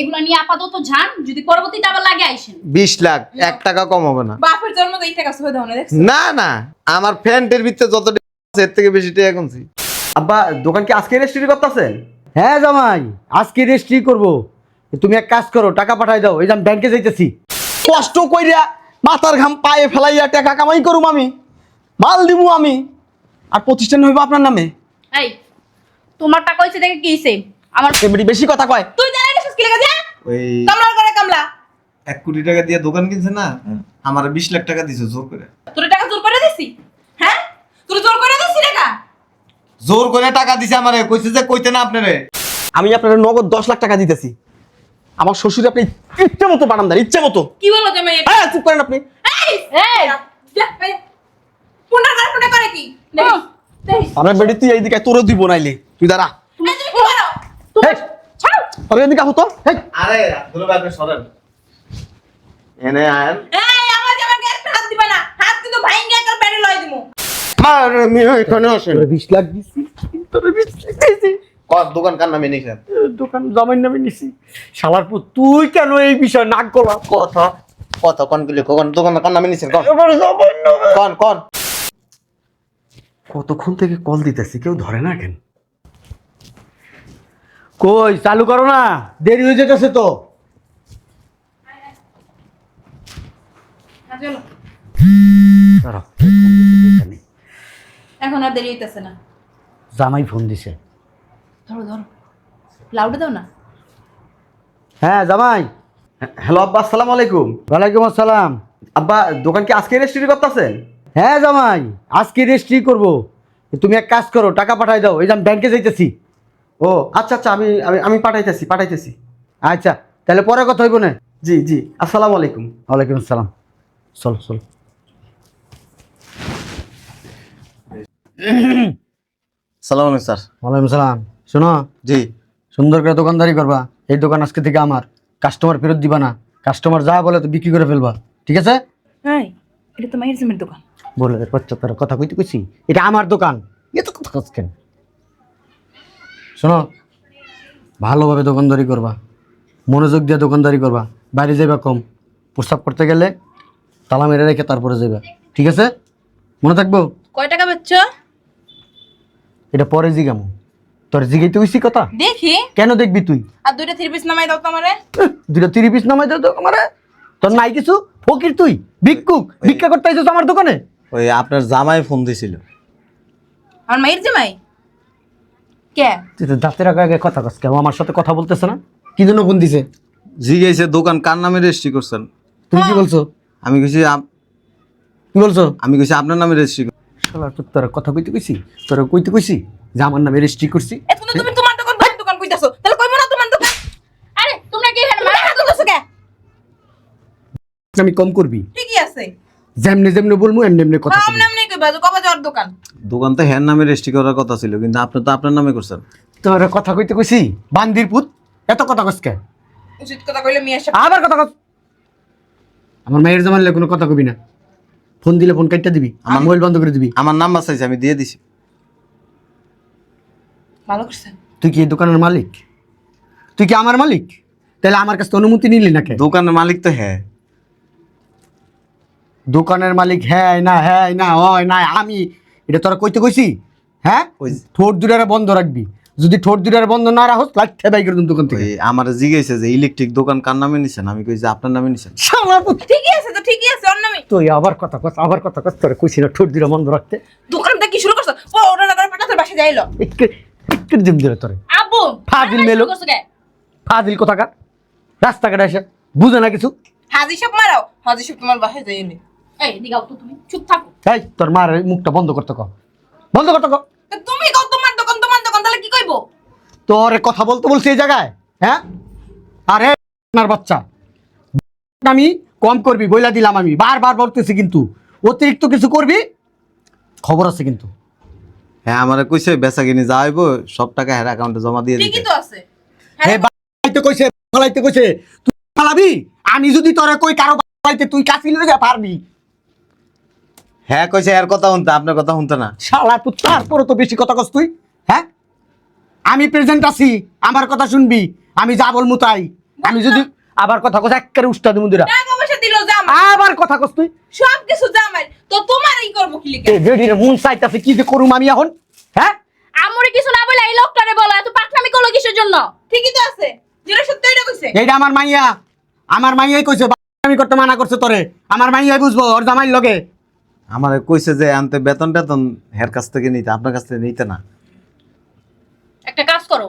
এগুলো নিয়ে আপাতত যান যদি পরবর্তীতে আবার লাগে আইসেন। বিশ লাখ এক টাকা কম হবে না। বাপের জন্ম তো এই টাকা সহে দাও না না না আমার ফ্যান্টের ভিতরে যত এর থেকে বেশি টাকা গুনছি। আব্বা দোকান কি আজকে রেজিস্ট্রি করতেছেন? হ্যাঁ জামাই আজকে রেজিস্ট্রি করব। তুমি এক কাজ করো টাকা পাঠাই দাও এই যে আমি ব্যাংকে যাইতেছি। কষ্ট কইরা মাথার ঘাম পায়ে ফেলাইয়া টাকা কামাই করুম আমি। মাল দিমু আমি। আর প্রতিষ্ঠান হইব আপনার নামে। এই তোমার টাকা হয়েছে দেখে কি হইছে? আমার বেশি কথা কয়। তুই লেগে দিয়া? ওই কামলা করে কামলা। এক কোটি টাকা দিয়ে দোকান কিনছে না আমার বিশ লাখ টাকা দিছে জোর করে। তোর টাকা জোর করে দিছি? হ্যাঁ? তোর জোর করে দিছি টাকা? জোর করে টাকা দিছে আমারে কইছে যে কইতে না আপনারে। আমি আপনার নগদ দশ লাখ টাকা দিতেছি। আমার শ্বশুর আপনি ইচ্ছে মতো বানান দেন ইচ্ছে মতো। কি বলো জামাই এটা? হ্যাঁ চুপ করেন আপনি। পুনর করে কি? আমার বেড়ি তুই এইদিকে তোরও দিব নাইলে। তুই দাঁড়া। তুমি কি করো তোর এদিকে হতো হেই। আরে দুলো ভাই আপনি সরেন। এনে আয়েন। এই আমার জামাইকে একটা হাত দিবা না? হাত কিন্তু ভাইঙ্গা একটা পেটে লই দিমু। আমার মেয়ে এখানে আসেন। তোরে বিশ লাখ দিছি তোরে বিশ লাখ দিছি কর দোকান কার নামে নিছেন? দোকান জামাই নামে নিছি। শালার পুত তুই কেন এই বিষয় নাক গলা কথা কথা কোন গুলি? কোন দোকান কার নামে নিছেন? কোন এবার জামাই নামে। কোন কোন কতক্ষণ থেকে কল দিতেছি কেউ ধরে না কেন? কই চালু করো না। দেরি হয়ে যেতেছে তো। হ্যাঁ, এখন আর দেরি হইতেছে না। জামাই ফোন দিছে। ধরো ধরো। লাউডে দাও না। হ্যাঁ জামাই। হ্যালো আব্বা আসসালামু আলাইকুম। ওয়ালাইকুম আসসালাম। আব্বা দোকান কি আজকে রেজিস্ট্রি করতেছেন? হ্যাঁ জামাই। আজকে রেজিস্ট্রি করব। তুমি এক কাজ করো টাকা পাঠাই দাও। এই যে আমি ব্যাংকে যাইতেছি। ও আচ্ছা আচ্ছা আমি আমি আমি পাঠাইতেছি পাঠাইতেছি। আচ্ছা তাহলে পরে কথা হইব না? জি জি আসসালামু আলাইকুম। ওয়ালাইকুম আসসালাম। চল চল। সালাম আলাইকুম স্যার। ওয়ালাইকুম সালাম। শোনো? জি। সুন্দর করে দোকানদারি করবা। এই দোকান আজকে থেকে আমার। কাস্টমার ফেরত দিবা না। কাস্টমার যা বলে তো বিক্রি করে ফেলবা। ঠিক আছে? এই এটা তো দোকান। বলে তার কথা কইতে কইছি। এটা আমার দোকান। এত কথা কেন? শোনো ভালোভাবে দোকানদারি করবা মনোযোগ দিয়ে দোকানদারি করবা বাইরে যাইবা কম প্রস্তাব করতে গেলে তালা মেরে রেখে তারপরে যাইবা ঠিক আছে? মনে থাকব? কয় টাকা বেচছ? এটা পরে জিগামো। তোর জিগাইতে কইছি কথা? দেখি। কেন দেখবি তুই? আর দুইটা থ্রি পিস নামাই দাও তো আমারে দুটা তিরি পিস নামাই দাও তো আমারে তোর নাই কিছু? ফকির তুই? ভিক্ষুক? ভিক্ষা করতে আইছিস আমার দোকানে? ওই আপনার জামাই ফোন দিছিল। আমার মায়ের জামাই? কে? তুই তো দাঁতের আগে আগে কথা কস আমার সাথে কথা বলতেছে না? কি জন্য ফোন দিছে? জিজ্ঞেসে দোকান কার নামে রেজিস্ট্রি করছেন? তুমি কি বলছো? আমি কইছি আপ- কি বলছো? আমি কইছি আপনার নামে রেজিস্ট্রি শালা তোর তোর কথা কইতে কইছি? তোর কইতে কইছি যে আমার নামে রেজিস্ট্রি করছি? এখন তো তুমি তোমার দোকান তোমার দোকান কইতাছো। তাহলে কইবো না তোমার দোকান? আরে তোমরা কি এখানে মারা হাত দিছো কে? আমি কম করবি। ঠিকই আছে। যেমনি যেমনি বলব এমনি এমনি কথা কম। নাম নেই কইবা কবা যাওয়ার দোকান। দোকান তো হ্যার নামে রেজিস্ট্রি করার কথা ছিল কিন্তু আপনি তো আপনার নামে করছেন। তোর কথা কইতে কইছি? বান্দির পুত? এত কথা কস কে? উচিত কথা কইলে মিয়া সাহেব আবার কথা কস আমার মায়ের জামানলে কোনো কথা কবি না। ফোন দিলে ফোন কাটটা দিবি আমার মোবাইল বন্ধ করে দিবি। আমার নাম্বার চাইছে আমি দিয়ে দিছি। ভালো করছেন তুই কি এই দোকানের মালিক? তুই কি আমার মালিক? তাহলে আমার কাছে অনুমতি নিলি না কে দোকানের মালিক তো হ্যাঁ। দোকানের মালিক হ্যাঁ না হ্যাঁ না হয় না আমি। এটা তোরা কইতে কইছি? হ্যাঁ? ঠোঁট দুটারে বন্ধ রাখবি। যদি ঠোঁট দুটারে বন্ধ না রাখস লাইতে বাই করে দোকান থেকে। আমার জিজ্ঞেসে যে ইলেকট্রিক দোকান কার নামে নিছেন? আমি কইছি আপনার নামে নিছেন। শালা পুত। ঠিকই আছে তো ঠিকই আছে অন্য নামে। তুই আবার কথা কস আবার কথা কস তোরা কইছি না ঠোঁট দুটা বন্ধ রাখতে। দোকানটা কি শুরু করছ? ও ওটা না করে পেটাতে বাসে যাইলো। একটু একটু দিম দিলে তোরে। আব্বু ফাজিল মেলো। ফাজিল কোথাকার? রাস্তাঘাটে এসে। বুঝে না কিছু? হাজি সব মারাও। হাজি সব তোমার বাসায় যাইলে এই দিগাও তো তুমি। চুপ থাকো। এই তোর মার মুখটা বন্ধ করতে কো। বন্ধ করতে কো। তুমি কও তোমার দোকান তোমার দোকান তাহলে কি কইবো? তোরে কথা বলতে বলছি এই জায়গায় হ্যাঁ? আরে আপনার বাচ্চা। আমি কম করবি বইলা দিলাম আমি। বারবার বলতেছি কিন্তু। অতিরিক্ত কিছু করবি? খবর আছে কিন্তু। হ্যাঁ আমার কইছে বেচা কিনে যাইব সব টাকা হ্যার অ্যাকাউন্টে জমা দিয়ে ঠিকই তো আছে। হে বাড়াইতে কইছে ফালাইতে কইছে। তুই ফালাবি আমি যদি তোরে কই কারও ফালাইতে তুই কাছি লয়ে যা পারবি? হ্যাঁ কইছে এর কথা শুনতে আপনার কথা শুনতে না। শালা তুই তারপরে তো বেশি কথা কস তুই? হ্যাঁ? আমি প্রেজেন্ট আছি আমার কথা শুনবি আমি যা বলমু তাই। আমি যদি আবার কথা কস একেবারে উস্তা দিমু দিরা। টাকা পয়সা দিল জামাই। আবার কথা কস তুই? সব কিছু জামাই। তো তোমারই করব কি লিখে এ বেডির মন চাইতাছে কি যে করুম আমি এখন? হ্যাঁ? আমরে কিছু না বলে এই লোকটারে বলো এত পাকনামি করল কিসের জন্য? ঠিকই তো আছে। যেটা সত্যি এটা কইছে। এইটা আমার মাইয়া। আমার মাইয়াই কইছে আমি করতে মানা করছে তোরে। আমার মাইয়াই বুঝব ওর জামাইর লগে। আমার কইছে যে আনতে বেতন টেতন হের কাছ থেকে নিতে আপনার কাছ থেকে নিতে না। একটা কাজ করো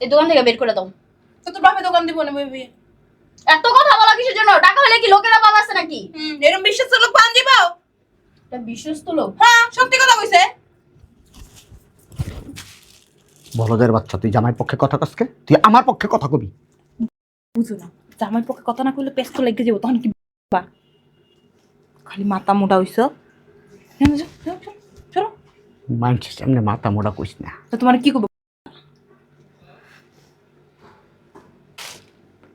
এই দোকান থেকে বের করে দাও। তো তোর বাপে দোকান দিব না বেবি এত কথা বলা কিসের জন্য? টাকা হলে কি লোকেরা পাব আছে নাকি? হুম এরকম বিশ্বাস লোক পান দিবাও এটা বিশ্বস্ত লোক? হ্যাঁ সত্যি কথা কইছে। বলদের বাচ্চা তুই জামাই পক্ষে কথা কসকে তুই আমার পক্ষে কথা কবি। বুঝো না জামাই পক্ষে কথা না কইলে পেস্ট লেগে যাব তখন কি বা খালি মাথা মোটা হইছো? হ্যাঁ, চলো। মানুষের সামনে মাথা মোটা কইস না। তো তোমার কি করব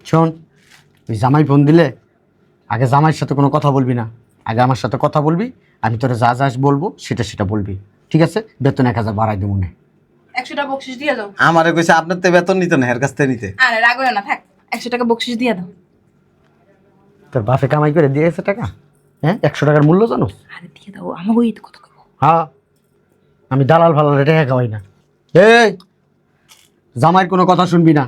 শোন ওই জামাই ফোন দিলে আগে জামাইয়ের সাথে কোনো কথা বলবি না। আগে আমার সাথে কথা বলবি আমি তোরা যা যা বলব সেটা সেটা বলবি। ঠিক আছে? বেতন এক হাজার বাড়াই দিব মনে একশো টাকা বকশিস দিয়ে দাও। আমারে কইছে আপনার তো বেতন নিতে না হের কাছ থেকে নিতে। আরে রাগ হইও না থাক। একশো টাকা বকশিস দিয়ে দাও। তোর বাপে কামাই করে দিয়েছে টাকা? হ্যাঁ একশো টাকার মূল্য জানো? আরে দিয়ে দাও আমাকে ওই কথা কইবো হ্যাঁ আমি দালাল ফালাল টাকা খাওয়াই না। এই জামাইয়ের কোনো কথা শুনবি না।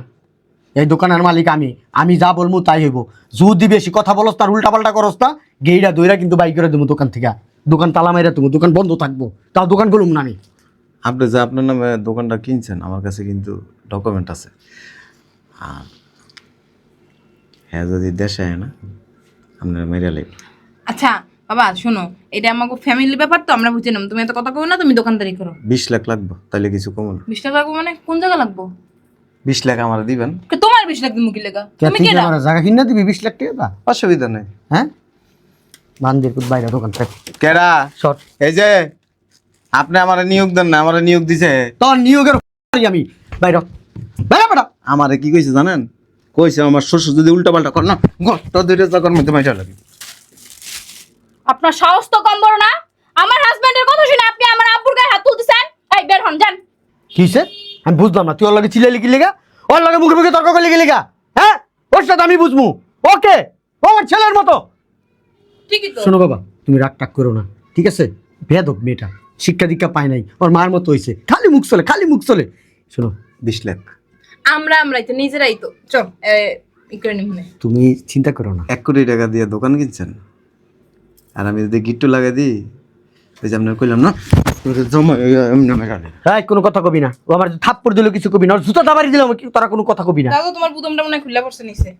এই দোকানের মালিক আমি আমি যা বলব তাই হইব। যদি বেশি কথা বলস তার উল্টা পাল্টা করস না গেইরা দইরা কিন্তু বাই করে দেবো দোকান থেকে। দোকান তালা মাইরা তুমি দোকান বন্ধ থাকব। তাও দোকান খুলুম না আমি। আপনি যে আপনার নামে দোকানটা কিনছেন আমার কাছে কিন্তু ডকুমেন্ট আছে। আর হ্যাঁ যদি দেশে না আপনার মেরে লাগবে আচ্ছা বাবা শোনো এটা আমাকে ফ্যামিলি ব্যাপার তো আমরা বুঝে নেব। তুমি এত কথা কই না তুমি দোকানদারি করো। বিশ লাখ লাগবে তাহলে কিছু কমন বিশ টাকা লাগবো মানে কোন জায়গা লাগবো? বিশ লাখ আমার দিবেন। কে তোমার বিশ লাখ দিমু কি লেগা? তুমি কি আমার জায়গা কিনা দিবি বিশ লাখ টাকা? অসুবিধা নেই। হ্যাঁ? বান্দির কুত বাইরে দোকান থাক। কেরা শর্ট এই যে আপনি আমার নিয়োগ দেন না আমার নিয়োগ দিছে। তোর নিয়োগের আমি? বাইরে বাইরে বেটা আমারে কি কইছে জানেন? কইছে আমার শ্বশুর যদি উল্টা পাল্টা কর না গষ্ট দুইটা জায়গার মধ্যে মাইটা লাগে আপনার সাহস তো কম বড় না। আমার হাজবেন্ডের কথা শুনে আপনি আমার আব্বুর গায়ে হাত তুলতেছেন? এই বের হন যান। কিসে? আমি বুঝলাম না। তুই ওর লগে চিলে লিখি লেগা? ওর লগে মুখে মুখে তর্ক করলে লেগা? হ্যাঁ? ওর সাথে আমি বুঝব। ওকে? ও আমার ছেলের মতো। ঠিকই তো। শোনো বাবা তুমি রাগ টাক করো না ঠিক আছে? ভেদক মেয়েটা শিক্ষা দীক্ষা পায় নাই ওর মার মতো হয়েছে খালি মুখ চলে খালি মুখ চলে। শোনো বিশ লাখ। আমরা আমরাই তো নিজেরাই তো। চল মনে তুমি চিন্তা করো না। এক কোটি টাকা দিয়ে দোকান কিনছেন? আর আমি যদি গিট্টু লাগাই দিই ওই যে আপনার কইলাম না। হ্যাঁ কোনো কথা কবি না। ও আমার থাপ্পড় দিল কিছু কবি না। ওর জুতা দাবারি দিল তারা কোনো কথা কবি না। দাদা তোমার বুদমটা মনে খুলে পড়ছে নিচে।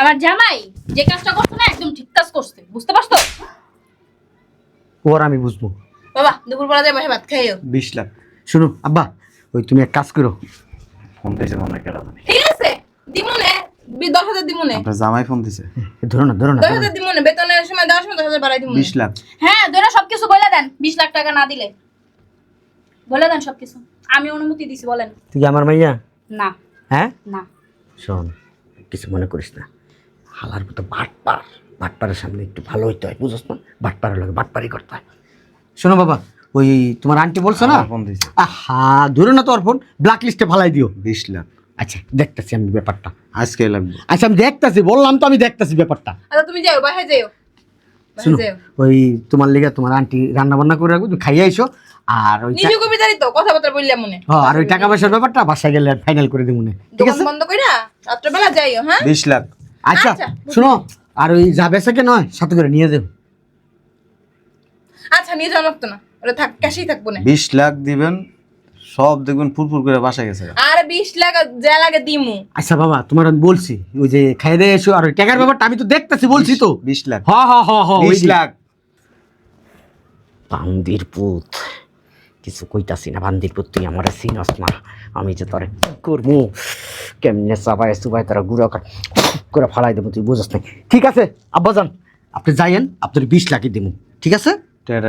আমার জামাই যে কাজটা করছে না একদম ঠিক কাজ করছে। বুঝতে পারছ? ওর আমি বুঝব। বাবা দুপুরবেলা যাই বসে ভাত খাইও বিশ লাখ। শোনো আব্বা ওই তুমি এক কাজ করো। ফোন মনে হয় ঠিক আছে? দশ হাজার দিমুনে আপনার জামাই ফোন দিছে। ধরো না ধরো না দশ ধরো না। হাজার বেতনের সময় দেওয়ার সময় দশ হাজার বাড়াই দিমুনে বিশ লাখ। হ্যাঁ ধরে সবকিছু বলে দেন বিশ লাখ টাকা না দিলে। বলে দেন সবকিছু। আমি অনুমতি দিছি বলেন। তুই আমার মাইয়া? না। হ্যাঁ? না। শোন কিছু মনে করিস না। হালার মতো বাটপার। বাটপারের সামনে একটু ভালো হইতে হয় বুঝছ না? বাটপারের লোক বাটপারই করতে হয়। শোনো বাবা ওই তোমার আন্টি বলছো না? ফোন দিছে। আহা ধরো না তোর ফোন ব্ল্যাক লিস্টে ফালাই দিও। বিশ লাখ। আচ্ছা দেখতেছি আমি ব্যাপারটা। আজকে লাগবে। আচ্ছা আমি দেখতেছি বললাম তো আমি দেখতেছি ব্যাপারটা। আচ্ছা তুমি যাও বাসায় যাও। শুনো ওই তোমার লেগে তোমার আন্টি রান্না বান্না করে রাখব তুমি খাইয়ে আইসো আর ওই নিজে কবিতারই তো কথাবার্তা বললাম মনে। হ্যাঁ আর ওই টাকা পয়সার ব্যাপারটা বাসায় গেলে ফাইনাল করে দিব মনে ঠিক আছে? বন্ধ কইরা রাত্রেবেলা যাইও হ্যাঁ? বিশ লাখ। আচ্ছা আচ্ছা, শোনো আর ওই যা বেসাকে নয় সাথে করে নিয়ে যাও। আচ্ছা নিয়ে যাও লাগতো না। ওটা থাক ক্যাশেই থাকব না। বিশ লাখ দিবেন সব দেখবেন ফুরফুর করে বাসা গেছে। বিশ লাখ যা লাগে দিমু। আচ্ছা বাবা তোমার আমি বলছি ওই যে খাইয়ে দিয়ে এসো আর ওই টাকার ব্যাপারটা আমি তো দেখতেছি বলছি তো। বিশ লাখ। হ হ হ হ বিশ লাখ। বান্দির পুত কিছু কইতাছি না বান্দির পুত তুই আমার চিনস না আমি যে তোরে কি করব? কেমনে চাবাই চুবাই তোরা গুঁড়ো করে ফালাই দেবো তুই বুঝস না ঠিক আছে আব্বাজান আপনি যাইয়েন আপনার বিশ লাখই দেবো ঠিক আছে?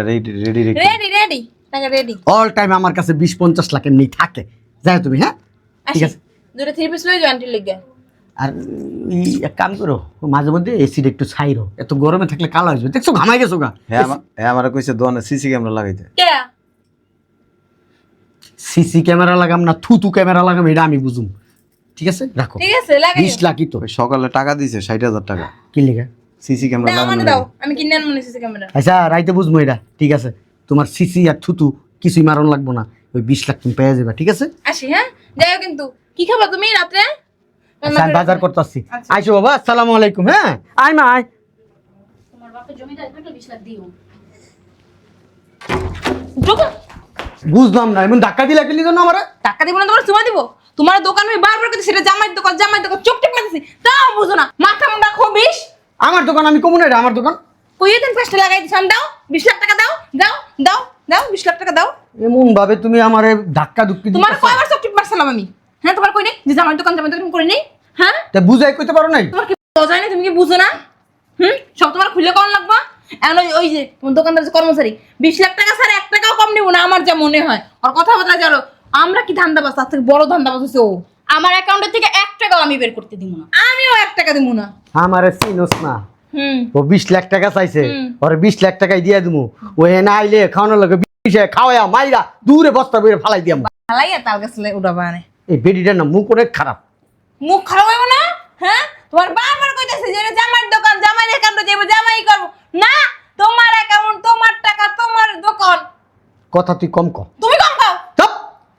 Ready ready ready ready ready all time আমার কাছে বিশ পঞ্চাশ লাখ এমনি থাকে। যাই তুমি হ্যাঁ? ঠিক আসি। আছে দুটো থ্রি পিস লই যাও আন্টির আর এক কাম করো মাঝে মধ্যে এসির একটু ছাইরো এত গরমে থাকলে কালো হয়ে দেখছ ঘামাই গেছো গা। হ্যাঁ হ্যাঁ আমার কইছে দোকানে সিসি ক্যামেরা লাগাইতে। সিসি ক্যামেরা লাগাম না থুতু ক্যামেরা লাগাম এটা আমি বুঝুম। ঠিক আছে? রাখো। ঠিক আছে লাগাই বিশ লাখই তো। সকালে টাকা দিছে ষাট হাজার টাকা। কি লিখা সিসি ক্যামেরা দাও লাগানো দাও আমি কিনে আনব সিসি ক্যামেরা আচ্ছা রাইতে বুঝব এটা। ঠিক আছে? তোমার সিসি আর থুতু কিছুই মারণ লাগবো না। ওই বিশ লাখ তুমি পেয়ে যাবে ঠিক আছে? আসি হ্যাঁ? যাইও কিন্তু। কি খাবা তুমি রাত্রে? আচ্ছা আমি বাজার করতে আসছি আচ্ছা। আইসো বাবা আসসালামু আলাইকুম হ্যাঁ? আয় মা আয়। তোমার বাপের বিশ লাখ দিও। বুঝলাম না এমন ধাক্কা দিলা কেলি জন্য আমার? টাকা দিব না তোমার সময় দিব? তোমার দোকান আমি বারবার করতে সেটা জামাই দোকান জামাই দোকান চোখ টিপ মারতেছি তাও বুঝো না মাথা মুন্ডা খবিস আমার দোকান আমি কমু না আমার দোকান। কইয়ে দিন পাঁচটা লাগাই দিছাম দাও বিশ লাখ টাকা দাও দাও দাও দাও বিশ লাখ টাকা দাও। এমন ভাবে তুমি আমার ধাক্কা দুঃখি তোমার কয়বার চোখ টিপ মারছিলাম আমি? হ্যাঁ তোমার কই নেই? যে জামাই দোকান জামাই দোকান করে নেই? হ্যাঁ? তা বুঝাই কইতে পারো নাই? তোমার কি বোঝায় না তুমি কি বুঝো না? হুম? সব তোমার খুলে কম লাগবা? এখন ওই যে তোমার দোকানদার যে কর্মচারী বিশ লাখ টাকা স্যার এক টাকাও কম নেব না আমার যা মনে হয়। আর কথাবার্তা জানো আমরা কি ধান্দাবাজ? তার থেকে বড় ধান্দাবাজ হচ্ছে ও। আমার অ্যাকাউন্টে থেকে এক টাকাও আমি বের করতে দিব না। আমিও এক টাকা দিব না। আমার চিনোস না। হুম। ও বিশ লাখ টাকা চাইছে। ওরে বিশ লাখ টাকাই দিয়ে দিমু। ও এনে আইলে খাওয়ানোর লগে খাওয়াইয়া মাইরা দূরে বস্তা বের ফালাই দিয়াম। তার কাছে উড়াবা আনে। এই বেডিটার না মুখ অনেক খারাপ। মুখ খারাপ হইব না? হ্যাঁ? তোমার বারবার কইতাছে যে জামাইয়ের দোকান যাব জামাই করব। না তোমার অ্যাকাউন্ট তোমার টাকা তোমার দোকান। কথা তুই কম তুমি কম খাও চপ!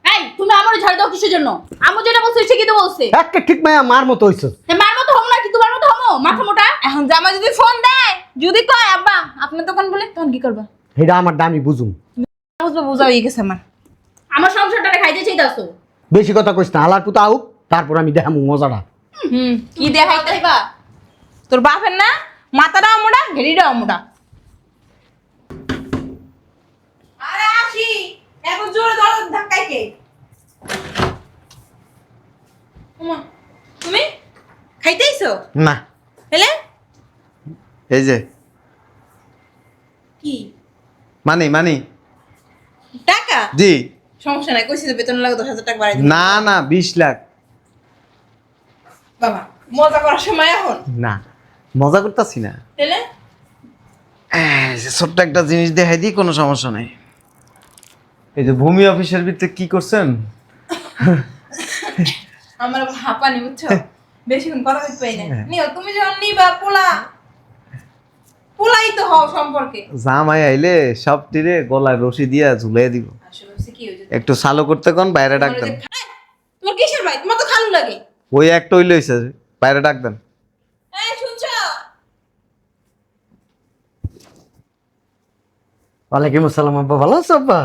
এই তুমি আমার ঝাড় দাও কিসের জন্য? আমু যেটা বলছে ঠিকই তো বলছে? একটা ঠিক মায়া মার মতো হইছ। মার মতো হমো না কি? তোমার মতো হমো মাথা মোটা? এখন জামাই যদি ফোন দেয় যদি কয় আব্বা আপনার দোকান বলে তখন কি করবা? এটা আমার দামি বুঝুম। বুঝব বুঝাও হয়ে গেছে আমার। আমার খাইতে চাইতাছো? বেশি কথা কইস না আলার পুতা আউক তারপর আমি দেখামু মজাটা। হুম কি দেখাইতে তোর বাপের না? মাথাটাও মোটা ঘেড়িটাও মোটা আরে আসি এত জোরে ধরো ধাক্কাই কে? তুমি খাইতেইছো না। হেলে? এই যে। কি? মানি মানি। টাকা? জি। সমস্যা নাই কইছি তো বেতন লাগে দশ হাজার টাকা বাড়াই না না বিশ লাখ। বাবা মজা করার সময় এখন? না মজা করতেছি না। ছোট্ট একটা জিনিস দেখাই দিই কোনো সমস্যা নেই। এই যে ভূমি অফিসের ভিতরে কি করছেন? আমার হাঁপানি বুঝছ? বেশিক্ষণ কথা বলতে পাই না। হ্যাঁ। নিও তুমি যখন নিবা পোলা। পোলাই তো হও সম্পর্কে। জামাই আইলে সব তীরে গলায় রশি দিয়া ঝুলাই দিব। আসলে হচ্ছে কি হয়েছে একটু চালু করতে কোন বাইরে ডাক দেন। তোমার কিসের ভাই? তোমার তো খালু লাগে। ওই একটা হইলে হয়েছে বাইরে ডাক দেন। এই শুনছো? ওয়ালাইকুম আসসালাম আব্বা। ভালো আছো আব্বা?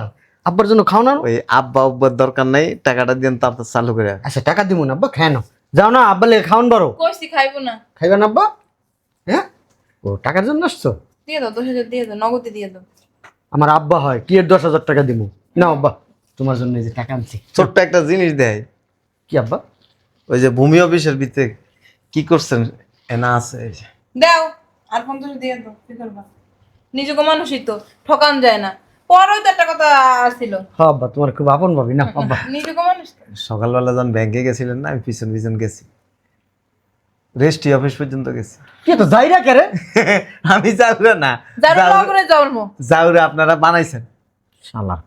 আব্বার জন্য খাও না? ওই আব্বা আব্বার দরকার নাই টাকাটা দিয়ে তারপর চালু করে আচ্ছা টাকা দিব না আব্বা খায় না যাও না আব্বা লেগে খাওয়ান বারো কইছি খাইবো না। খাইবেন আব্বা? হ্যাঁ ও টাকার জন্য আসছো? দিয়ে দাও দশ হাজার দিয়ে দাও নগদে দিয়ে দাও। আমার আব্বা হয় কি এর দশ হাজার টাকা দিব না আব্বা তোমার জন্য এই যে টাকা আনছি। ছোট্ট একটা জিনিস দেয়। কি আব্বা? ওই যে ভূমি অফিসের ভিতরে কি করছেন? এনা আছে এই যে। দাও আর পঞ্চাশ দিয়ে দাও কি করবা? নিজেকে মানুষই তো ঠকান যায় না। পরেও তো একটা কথা আসছিল হ্যাঁ আব্বা তোমার খুব আপন ভাবি না আব্বা। নিজেকে মানুষ তো। সকালবেলা যখন ব্যাংকে গেছিলেন না আমি পিছন পিছন গেছি। রেস্টি অফিস পর্যন্ত গেছি। কি তো যাই না কেরে? আমি যাউরে না। যার জন্ম। যাউরে আপনারা বানাইছেন? শালার।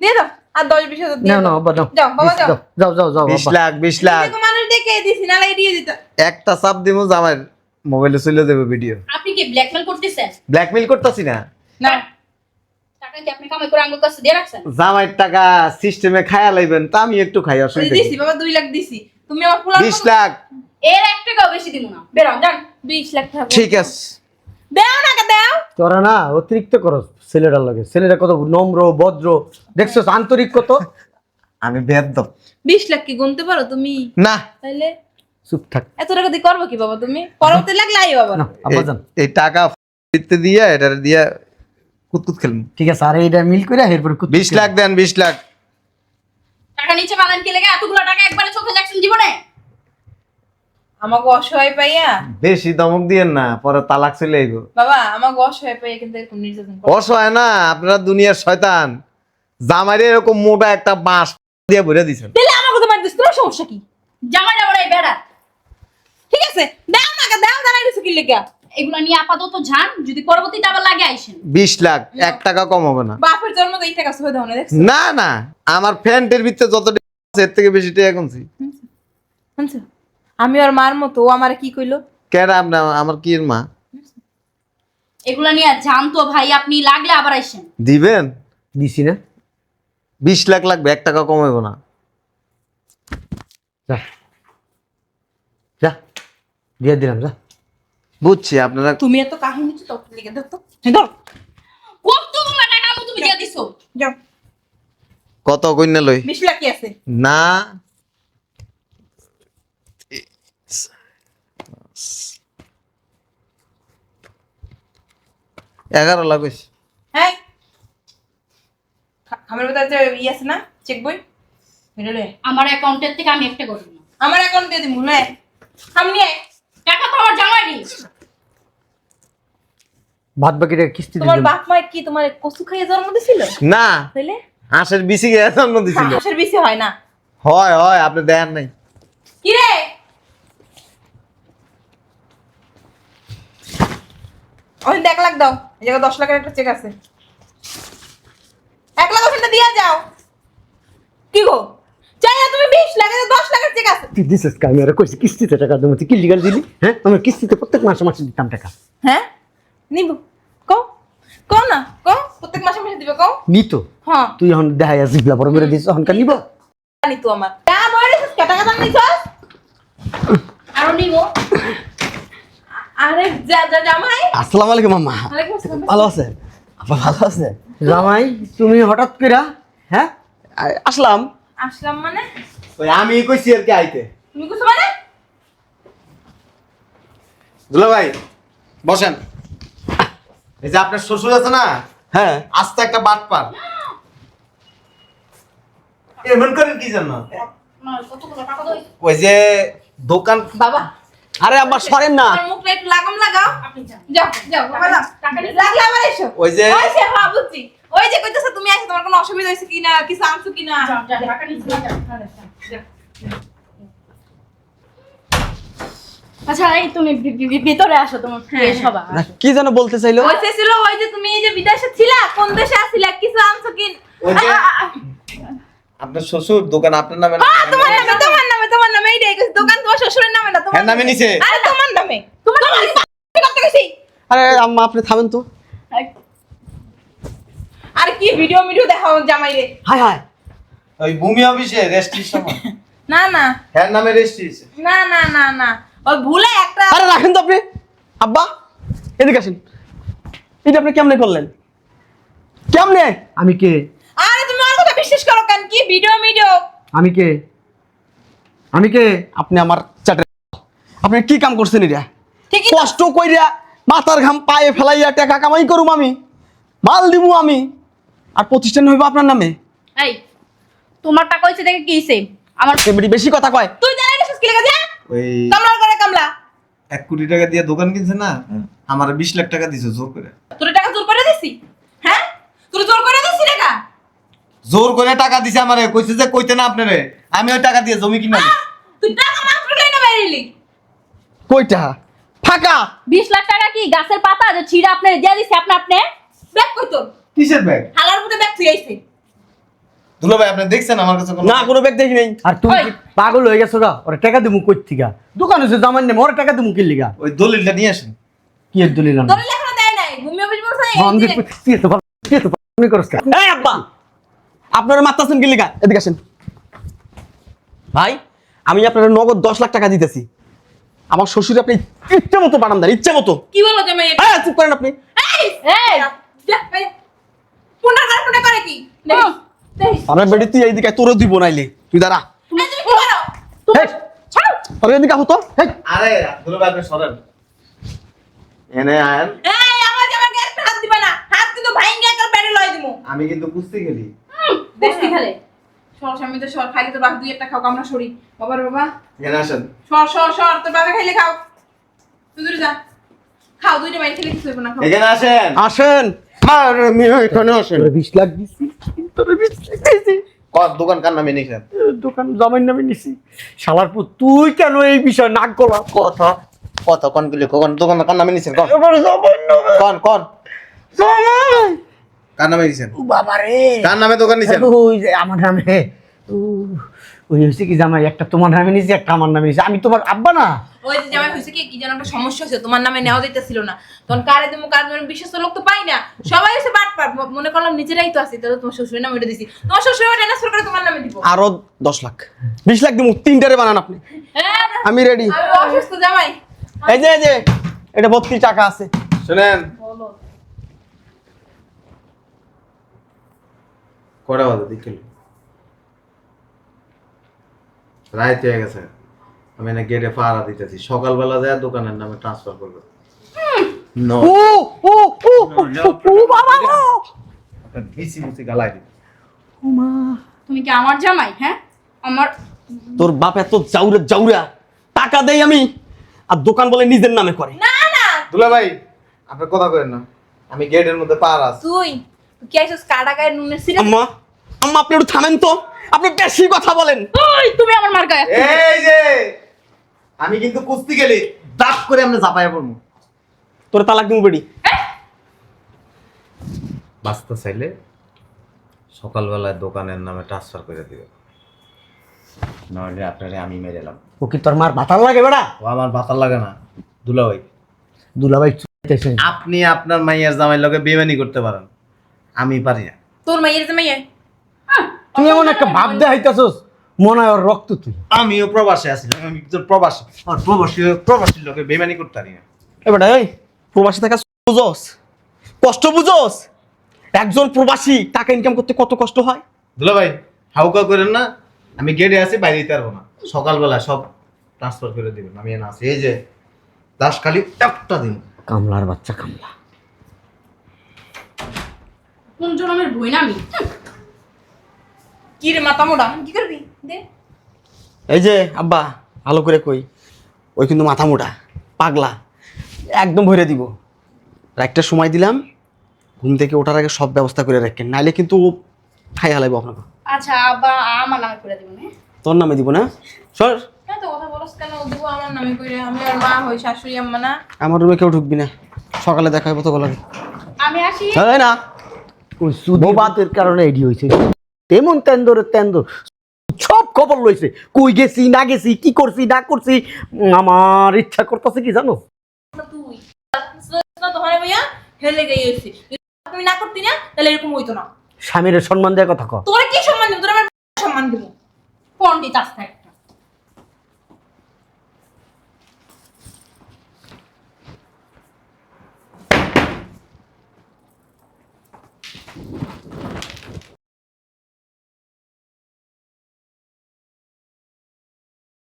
দিয়ে দাও আর দশ বিশ হাজার দিয়ে না না যাও। বাবা যাও। যাও যাও যাও বিশ আব্বা। লাখ বিশ লাখ। নিজেকে মানুষ দেখে দিছি নালে দিয়ে দিত। একটা চাপ দিব জামাই মোবাইলে চলে দেবে ভিডিও আপনি কি ব্ল্যাকমেল করতেছেন? ব্ল্যাকমেল করতেছি না। না। টাকা কি আপনি কামাই করে আঙ্গুর কাছে দিয়ে রাখছেন? জামাইয়ের টাকা সিস্টেমে খায়া লাইবেন তা আমি একটু খাই ওই অসুবিধা দিছি বাবা দুই লাখ দিছি। তুমি আমার পুলার বিশ লাখ। এর এক টাকাও বেশি দিব না। বেরোন যান বিশ লাখ টাকা ঠিক আছে। দাও না দাও তোরা না অতিরিক্ত করো ছেলেটার লাগে। ছেলেটা কত নম্র ভদ্র। দেখছ আন্তরিক কত? আমি বেদম বিশ লাখ কি গুনতে পারো তুমি? না। তাইলে চুপ থাক। এত টাকা দিয়ে করব কি বাবা তুমি? পরবর্তী লাগলে আই বাবা। না এই- টাকা দিতে দিয়া এটা দিয়া কুতকুত ঠিক আছে আর এইটা মিল করে এরপরে কুত্তি বিশ লাখ দেন বিশ লাখ। টাকা নিচে পালেন কি লেগে এতগুলো টাকা একবারে চোখে যাচ্ছেন জীবনে? আমাকে অসহায় পাইয়া? বেশি দমক দিয়েন না পরে তালাক চলে আইব। বাবা আমাকে অসহায় পাইয়া কিন্তু এরকম নির্যাতন অসহায় না আপনারা দুনিয়ার শয়তান। জামাইরে এরকম মোটা একটা বাঁশ দিয়ে ভরে দিছেন। তাহলে আমাকে তোমার দিস তোমার সমস্যা কি? বেড়া। ঠিক আছে দাও না কে দাও দাঁড়াই দিছো কি লেগা? এগুলো নিয়ে আপাতত যান যদি পরবর্তীতে আবার লাগে আইসেন। বিশ লাখ এক টাকা কম হবে না। বাপের জন্ম তো এই টাকা সহে দাও না দেখছ? না না আমার ফ্যান্টের ভিতরে যত আছে এর থেকে বেশি টাকা কমছি শুনছো? আমি আর মার মতো ও আমারে কি কইলো? কেন আপনার আমার কি মা? এগুলা নিয়ে যান তো ভাই আপনি লাগলে আবার আইসেন। দিবেন? দিছি না। বিশ লাখ লাগবে এক টাকা কমাইবো না। যা। যা। দিয়ে দিলাম যা। বুঝছি আপনারা তুমি এত কাহিনী তো লিখে দাও তো। এই ধর। কতগুলো টাকা আমি তুমি দিয়ে দিছো। যাও। কত কন্যা লই? বিশ লাখ কি আছে? না। এগারো লাখ হইছে। হ্যাঁ ভিতরে যে ই আছে না? চেক বই? আমার অ্যাকাউন্টের থেকে আমি একটা করব না আমার অ্যাকাউন্ট দিয়ে দিমু আয়। সামনে আয়। টাকা তো আমার জামাইনি ভাত বাকিটা কিস্তি তোমার বাপ মা কি তোমার কচু খাইয়ে জন্ম দিছিল? না। তাইলে? হাঁসের বিসি গিয়ে জন্ম দিছিল। হাঁসের বেশি হয় না। হয় হয় আপনি দেন নাই। কি রে? ওই এক লাখ দাও। এই জায়গায় দশ লাখের একটা চেক আছে। এক লাখ ওখানটা দিয়ে যাও। কি গো? চাই না তুমি বিশ লাখের দশ লাখের চেক আছে। তুই দিছিস আমি আর কইছি কিস্তিতে টাকা দেবো তুই কি লিগাল দিলি? হ্যাঁ? কিস্তিতে প্রত্যেক মাসে মাসে দিতাম টাকা। হ্যাঁ? নিব। কও? কও না কও? প্রত্যেক মাসে মাসে দিবে কও? নিত। হ্যাঁ। তুই এখন দেখাই আসিস বড় মেরে দিস এখন নিব? জানি তো আমার। টাকা বলে রেছিস টাকা দাম নিছস? নিব। আরে যা যা জামাই। আসসালামু আলাইকুম ভালো আপা ভালো জামাই তুমি হঠাৎ করে হ্যাঁ? আসলাম। আসলাম মানে? ওই আমি কইছি আর কি আইতে। তুমি কিছু মানে? দুলা ভাই বসেন। এই যে আপনার শ্বশুর আছে না? হ্যাঁ। আস্তে একটা বাট পার। এমন করেন কি জন্য? না, কতগুলো টাকা দাও ওই যে দোকান বাবা। আরে আব্বা সরেন না। আমার মুখটা একটু লাগাম লাগাও। আপনি যাও যাও বাবা যাও। টাকা লাগলে আবার এসো। ওই যে ওই সে হ্যাঁ বুঝছি ওই যে কইতেছে তুমি আসো তোমার কোনো অসুবিধা হয়েছে কিনা কিছু আনছো কিনা? যান, যান, টাকা নিয়ে যান, যান। যাও। আচ্ছা এই তুমি ভি- ভি- ভি- ভিতরে আসো তোমার ফ্রেশ হবা। কি যেন বলতে চাইলো? ওই ছিল ওই যে তুমি এই যে বিদেশে ছিলা কোন দেশে আছিলা কিছু আনছো যে আপনার শ্বশুর দোকান আপনার নামে না? তোমার নামে তোমার নামে তোমার নামে এইটাই কইছি দোকান তোমার শ্বশুরের নামে না তোমার হ্যাঁ, নামে নিছে। আরে তোমার নামে। তোমার নামে করতে গেছি আরে আম্মা আপনি থামেন তো। কি ভিডিও ভিডিও দেখাও জামাই রে হাই হাই। ওই ভূমি অফিসে রেজিস্ট্রেশন না না হ্যাঁ নামে রেজিস্ট্রেশন না না না না। ওই ভুলে একটা আরে রাখেন তো আপনি। আব্বা এদিকে আসেন। এটা আপনি কেমনে করলেন? কেমনে? আমি কে? আরে তুমি আমার কথা বিশ্বাস করো কেন? কি ভিডিও ভিডিও আমি কে? আমি কে? আপনি আমার চাটে আপনি কি কাম করছেন এটা। কষ্ট কইরা মাথার ঘাম পায়ে ফেলাইয়া টাকা কামাই করুম আমি। মাল দিমু আমি। আর প্রতিষ্ঠান হইব আপনার নামে? এই তোমার টাকা হইছে দেখে কি হইছে? আমার এবারে বেশি কথা কয়। তুই জানাই গেছিস কি লেগে যা ওই কামলা করে কামলা। এক কোটি টাকা দিয়ে দোকান কিনছে না আমার বিশ লাখ টাকা দিছে জোর করে। তোর টাকা জোর করে দিছি? হ্যাঁ? তোর জোর করে দিছি টাকা? জোর করে টাকা দিছে আমারে কইছে যে কইতে না আপনারে আমি ওই টাকা দিয়ে জমি কিনা তুই টাকা মাত্র লই না বাইরেলি কইটা? ফাঁকা? বিশ লাখ টাকা কি গাছের পাতা যে ছিঁড়ে আপনার দিয়ে দিছে আপনি আপনি? ব্যাগ কই তোর? কিসের ব্যাগ হালার মধ্যে ব্যাগ তুই আইছে। দুলো ভাই আপনি দেখছেন আমার কাছে কোনো না কোনো ব্যাগ দেখি নাই। আর তুমি কি পাগল হয়ে গেছো গা? ওরা টাকা দিমু কই থেকে? দোকান আছে জামান নেই ওরা টাকা দিমু কি লিগা? ওই দলিলটা নিয়ে আসেন। কি এর দলিল লেখা দেয় নাই। ভূমি অফিস বলছে কি তুমি করছ কা? এই আব্বা! আপনারা মারতাছেন কি লিগা? এদিকে আসেন। ভাই আমি আপনার নগদ দশ লাখ টাকা দিতেছি। আমার শ্বশুর আপনি ইচ্ছে মতো বানান্দার ইচ্ছে মতো। কি বলো? হ্যাঁ চুপ করেন আপনি। এই এই। পুনা করে কি? আমার বেড়ি তুই এইদিকে আয়, দিব নাইলে। তুই দাঁড়া। এই তুমি কি করো? হেই, ছাড়ো। তোর এদিকে আহ তো। আরে দুলো ভাই সরেন। এনে আয়েন। এই আমার জামাইকে একটা হাত দিবা না? হাত কিন্তু ভাইঙ্গা পেটে দিমু। আমি কিন্তু কুস্তি খেলি। বস্তি খেলে। সর স্বামী তো সর খাইলে তো বাপ দুই একটা খাও আমরা সরি। বাবার বাবা। এনে আসেন। সর সর সর তোর বাবা খাইলে খাও। তুই দূরে যা। খাও দুইটা বাইরে খেলে কিছু হইব না খাও। এখানে আসেন। আসেন। আর মেয়ে এখানে আসেন। বিশ লাখ দিছি। তোরে বিশ লাখ দিছি। কর দোকান কার নামে নিছেন দোকান জামাই নামে নিছি। শালার পুত তুই কেন এই বিষয় নাক গলা? কথা কত কোন গুলি কোন দোকান কার নামে নিছেন কোন এবার জামাই নামে। কোন কোন জামাই! কার নামে নিছেন বাবা রে কার নামে দোকান নিছেন ওই যে আমার নামে। ওই হয়েছে কি জামাই একটা তোমার নামে নিয়েছি একটা আমার নামে নিয়েছি আমি তোমার আব্বা না। ওই যে জামাই হয়েছে কি কি যেন একটা সমস্যা হয়েছে তোমার নামে নেওয়া দিতেছিল না। তখন কারে তুমি কার নামে বিশ্বস্ত লোক তো পাই না। সবাই এসে বাট পাট মনে করলাম নিজেরাই তো আছি তাহলে তোমার শ্বশুরের নামে এটা দিছি। তোমার শ্বশুর ট্রান্সফার করে তোমার নামে দিব। আরও দশ লাখ। বিশ লাখ দিব তিনটারে বানান আপনি। হ্যাঁ আমি রেডি আমি অসুস্থ জামাই। এই যে এই যে এটা ভর্তি টাকা আছে। শুনেন। বলো কটা বাজে? দেখে। রাইত হয়ে গেছে। আমি না গেটে পাহারা দিতেছি। সকালবেলা যায় দোকানের নামে ট্রান্সফার করবে। No. ও ও ও ও, ও বাবা গো বিসি বিসি গালাই দিই তুমি কি আমার জামাই হ্যাঁ? আমার তোর বাপ এত জাউরা জাউরা। টাকা দেই আমি আর দোকান বলে নিজের নামে করে। না না। দুলা ভাই আপনি কথা করেন না। আমি গেটের মধ্যে পাহারা তুই কি আইছিস কাটা গায়ে নুনের সিরে আম্মা আম্মা আপনি একটু থামেন তো। আপনি বেশি কথা বলেন। ওই তুমি আমার মার গায়ে এই যে আমি কিন্তু কুস্তি গেলি দাপ করে আমরা চাপাইয়া পড়ব। তোর তালাক দিব বেড়ি। বাঁচতে চাইলে সকালবেলায় দোকানের নামে ট্রান্সফার করে দিবে। নইলে আপনারে আমি মেরে এলাম। ও কি তোর মার ভাতার লাগে বেড়া? ও আমার বাতার লাগে না। দুলা ভাই দুলাভাই চুইতেছে। আপনি আপনার মাইয়ার জামাইয়ের লগে বেমানি করতে পারেন। আমি পারি না। তোর মাইয়ের জামাই তুই এমন একটা ভাব দেখাইতেছস মনে হয় ওর রক্ত তুই। আমিও প্রবাসে আছি আমি একজন প্রবাসী। আর প্রবাসী প্রবাসীর লগে বেমানি করতে পারি না। এবার এই প্রবাসী থাকা বুঝোস? কষ্ট বুঝোস? একজন প্রবাসী টাকা ইনকাম করতে কত কষ্ট হয়? দুলা ভাই হাউকা করেন না আমি গেটে আছি বাইরে দিতে পারব না। সকালবেলা সব ট্রান্সফার করে দিবেন আমি এনে আছি। এই যে দাস খালি একটা দিন। কামলার বাচ্চা কামলা। কোন জন্মের বই না আমি? কি রে মাথা মোটা কি করবি? দে। এই যে আব্বা ভালো করে কই। ওই কিন্তু মাথা মোটা পাগলা। একদম ভরে দিব। একটা সময় দিলাম ঘুম থেকে ওঠার আগে সব ব্যবস্থা করে রাখেন। নাইলে কিন্তু ও খাই হালাইব আপনাকে। আচ্ছা আব্বা আমার নামে করে দিবেন হ্যাঁ? তোর নামে দিব না? সর। দিব আমার নামে কইরে আমি আর মা হই শাশুড়ি আম্মা না। আমার রুমে কেউ ঢুকবি না। সকালে দেখা হইব তো লাগে। আমি আসি। না। ওই সুদবাতের কারণে এডি হয়েছে তেমন তেন্দরে তেন্দর। সব খবর লইছে। কই গেছি, না গেছি, কি করছি, না করছি আমার ইচ্ছা করতেছে কি জানো? তুমি না করতি না তাহলে এরকম হইতো না স্বামীর সম্মান দেওয়ার কথা কর তোরা কি সম্মান দিব? তোরা আমার সম্মান দিব। পন্ডিত আসতে